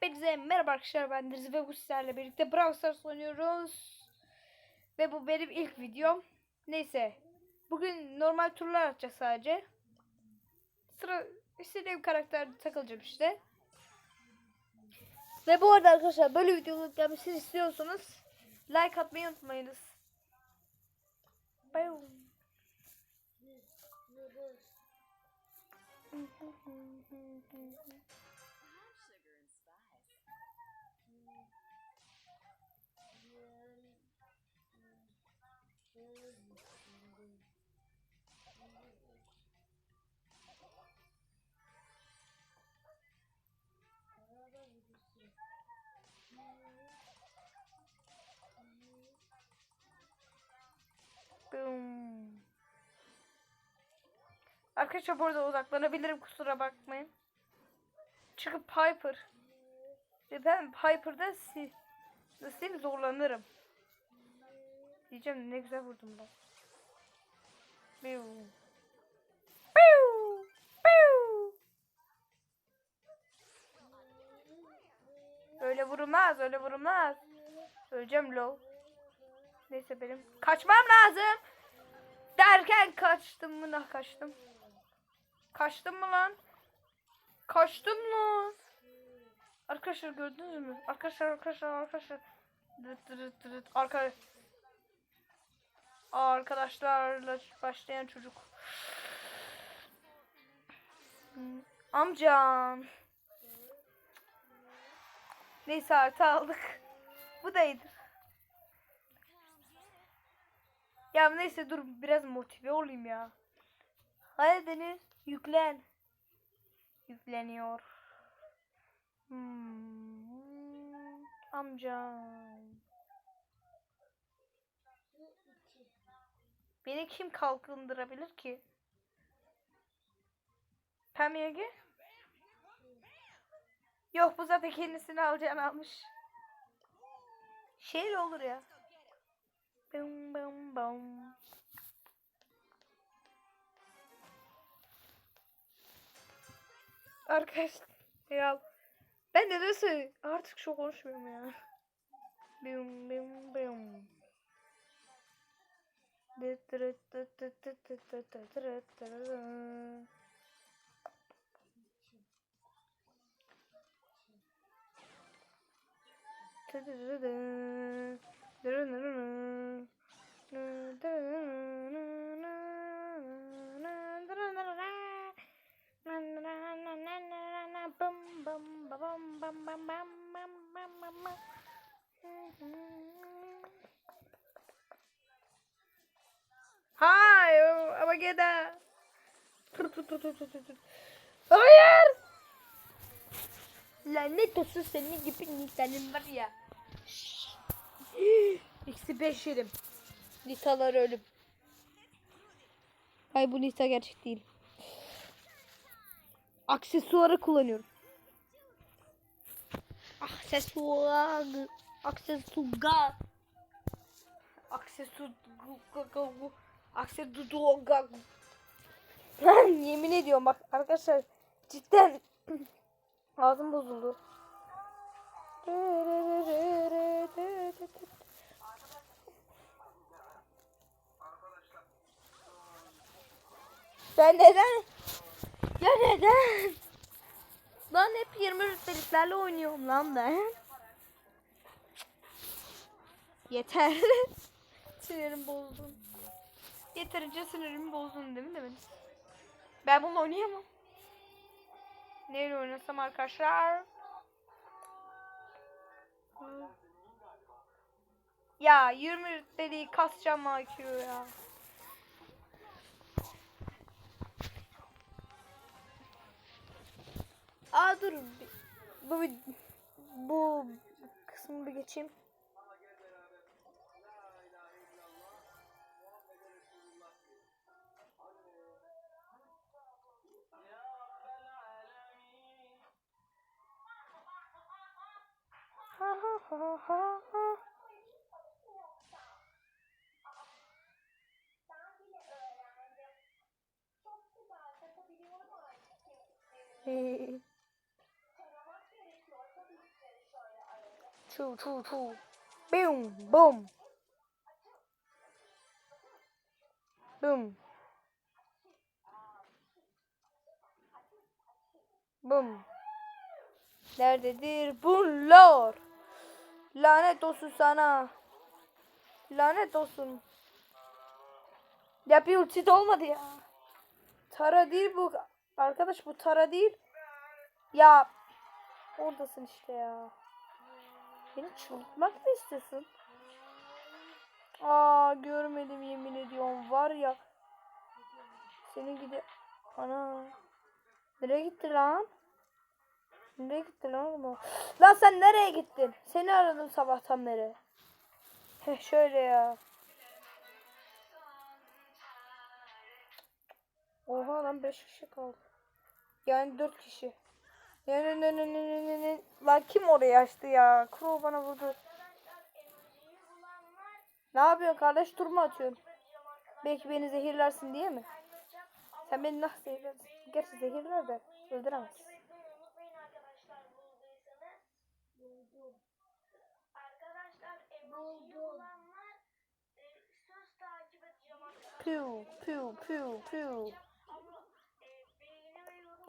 Hepinize merhaba arkadaşlar ben Deniz ve bu sizlerle birlikte Brawl Stars oynuyoruz. Ve bu benim ilk videom. Neyse. Bugün normal turlar atacağız sadece. Sıra istediğim karakter takılacağım işte. Ve bu arada arkadaşlar böyle videoların gelmesini istiyorsanız like atmayı unutmayınız. Bye. Boom. Arkadaşlar burada odaklanabilirim kusura bakmayın. Çünkü Piper. Ve ben Piper'da si nasıl diyeyim zorlanırım. Diyeceğim ne güzel vurdum bak. Biu. Biu. Biu. Öyle vurulmaz, öyle vurulmaz. Öleceğim low. Neyse benim kaçmam lazım. Derken kaçtım mı? Nah kaçtım. Kaçtım mı lan? Kaçtım lan. Arkadaşlar gördünüz mü? Arkadaşlar arkadaşlar arkadaşlar. Dırıt dırıt dırıt. Arka... Arkadaşlarla başlayan çocuk. Amcam. Neyse artı aldık. Bu da. Ya neyse dur biraz motive olayım ya. Hadi Deniz yüklen. Yükleniyor. Hmm, amcam. Beni kim kalkındırabilir ki? Pem Yenge? Yok bu zaten kendisini alacağını almış. Şey olur ya. Bum bum bum. Arkadaşlar ya ben de nasıl artık çok konuşmuyorum ya. Bum bum bum. Dıt Hayır ama geda. Hayır. Lanet olsun senin gibi nitelim var ya. Eksi beş yerim. Nitalar ölüm. Ay bu Nita gerçek değil. Aksesuarı kullanıyorum. Aksesuar. Aksesuar. Aksesu Aksesuar. Lan yemin ediyorum bak arkadaşlar cidden ağzım bozuldu. Ben neden? Ya neden? Lan hep 20 rütbeliklerle oynuyorum lan ben. Yeter. Sinirim bozdun. Yeterince sinirimi bozdun değil mi? Ben bununla oynayamam. Neyle oynasam arkadaşlar? Ya 20 rütbeliği kasacağım IQ ya. Aa dur. Bu bu kısmı bir geçeyim. Ha ha ha ha. Ee, Çu çu çu. Bum bum. Bum. Bum. Nerededir bunlar? Lanet olsun sana. Lanet olsun. Ya bir ultit olmadı ya. Tara değil bu. Arkadaş bu Tara değil. Ya oradasın işte ya. Beni çıldırtmak mı istiyorsun? Aa görmedim yemin ediyorum var ya. Senin gidi ana. Nereye gitti lan? Nereye gitti lan oğlum? Lan sen nereye gittin? Seni aradım sabahtan beri. Heh şöyle ya. Oha lan 5 kişi kaldı. Yani 4 kişi. Lan kim orayı açtı ya? Crow bana vurdu. Ne yapıyorsun kardeş? Tur mu atıyorsun? Belki beni zehirlersin diye mi? Sen beni nasıl zehirlersin? Gerçi zehirler de öldüremez. Piu piu piu piu.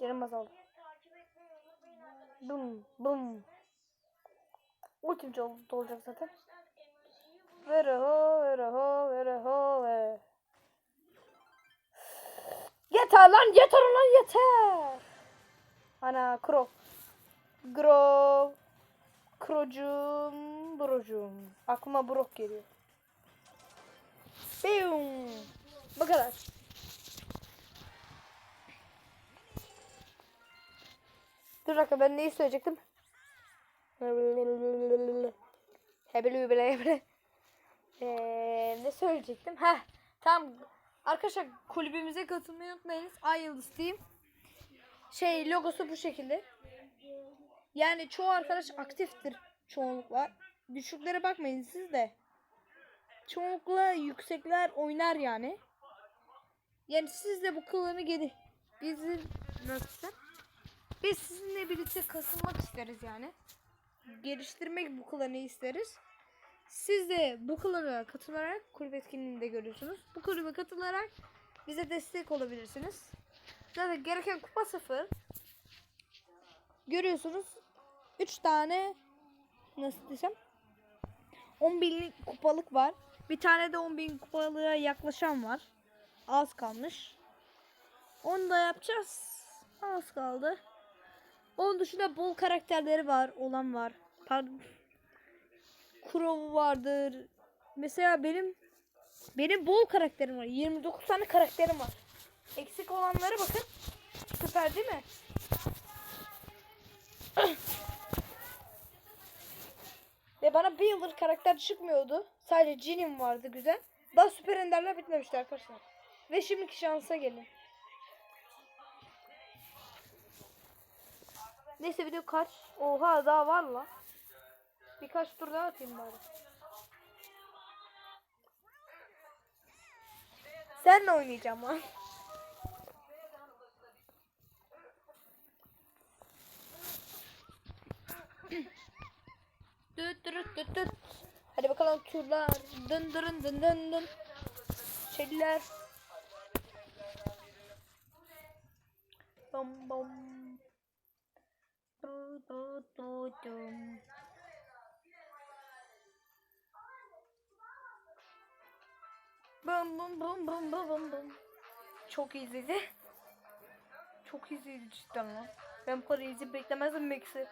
Canım azaldı. Bum bum. Ultim çol- dolacak zaten. Arkadaşlar emojiyi bulun. Vere ho vere ho vere ho ve. Yeter lan yeter lan yeter. Ana Krov. Grov. Krocum. Brocum. Aklıma brok geliyor. Biyum. Bu kadar. Dur dakika ben neyi söyleyecektim? Hebele hebele hebele. Ee, ne söyleyecektim? Heh, tamam. Arkadaşlar kulübümüze katılmayı unutmayınız. Ay Yıldız Team. Şey logosu bu şekilde. Yani çoğu arkadaş aktiftir çoğunlukla. Düşüklere bakmayın siz de. Çoğunlukla yüksekler oynar yani. Yani siz de bu klanı gelin. Bizim nasıl? Biz sizinle birlikte katılmak isteriz yani. Geliştirmek bu klanı isteriz. Siz de bu klana katılarak kulüp etkinliğinde görüyorsunuz. Bu kulübe katılarak bize destek olabilirsiniz. Zaten gereken kupa sıfır. Görüyorsunuz. 3 tane nasıl desem 10 binlik kupalık var. Bir tane de 10 bin kupalığa yaklaşan var. Az kalmış. Onu da yapacağız. Az kaldı. Onun dışında bol karakterleri var. Olan var. Pardon. Crow vardır. Mesela benim benim bol karakterim var. 29 tane karakterim var. Eksik olanlara bakın. Süper değil mi? Ve bana bir yıldır karakter çıkmıyordu. Sadece Jin'im vardı güzel. Daha süper enderler bitmemişti arkadaşlar. Ve şimdiki şansa gelin. Neyse video kaç? Oha daha var la. Birkaç tur daha atayım bari. Senle oynayacağım lan. Düt dürüt düt düt. Hadi bakalım turlar. Dın dırın dın dın dın. Şeyler. Bom bom. Du du du dum. Bum bum bum bum bum bum bum. Çok izledi. Çok izledi cidden lan. Ben bu kadar izleyip beklemezdim Max'i.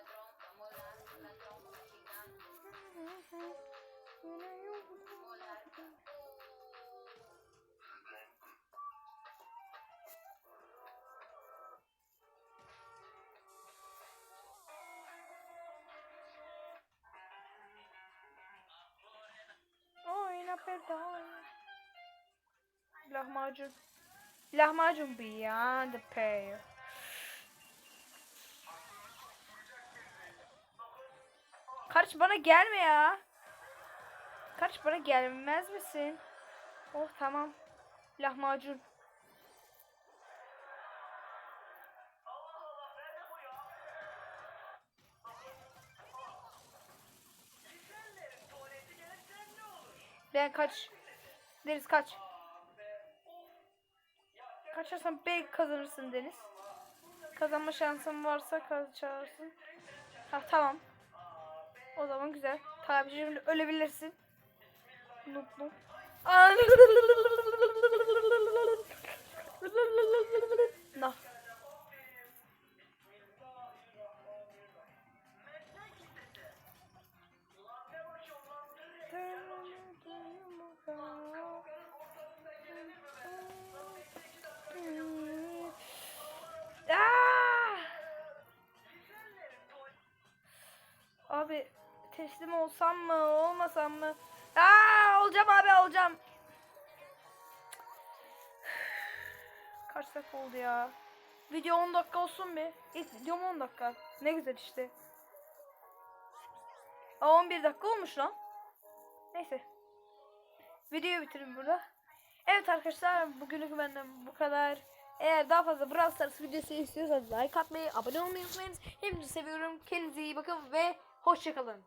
Pedal. Lahmacun. Lahmacun beyond the pale. Kardeş bana gelme ya. Kardeş bana gelmez misin? Oh tamam. Lahmacun. Ben kaç. Deniz kaç. Kaçarsan belki kazanırsın Deniz. Kazanma şansın varsa kaçarsın. Ha tamam. O zaman güzel. Tabii şimdi ölebilirsin. Mutlu. Nah. Abi teslim olsam mı olmasam mı? Aa, olacağım abi olacağım. Kaç dakika oldu ya? Video 10 dakika olsun bir. İlk videom 10 dakika. Ne güzel işte. Aa 11 dakika olmuş lan. Neyse. Videoyu bitirin burada. Evet arkadaşlar bugünlük benden bu kadar. Eğer daha fazla Brawl Stars videosu istiyorsanız like atmayı, abone olmayı unutmayınız. Hepinizi seviyorum. Kendinize iyi bakın ve hoşçakalın.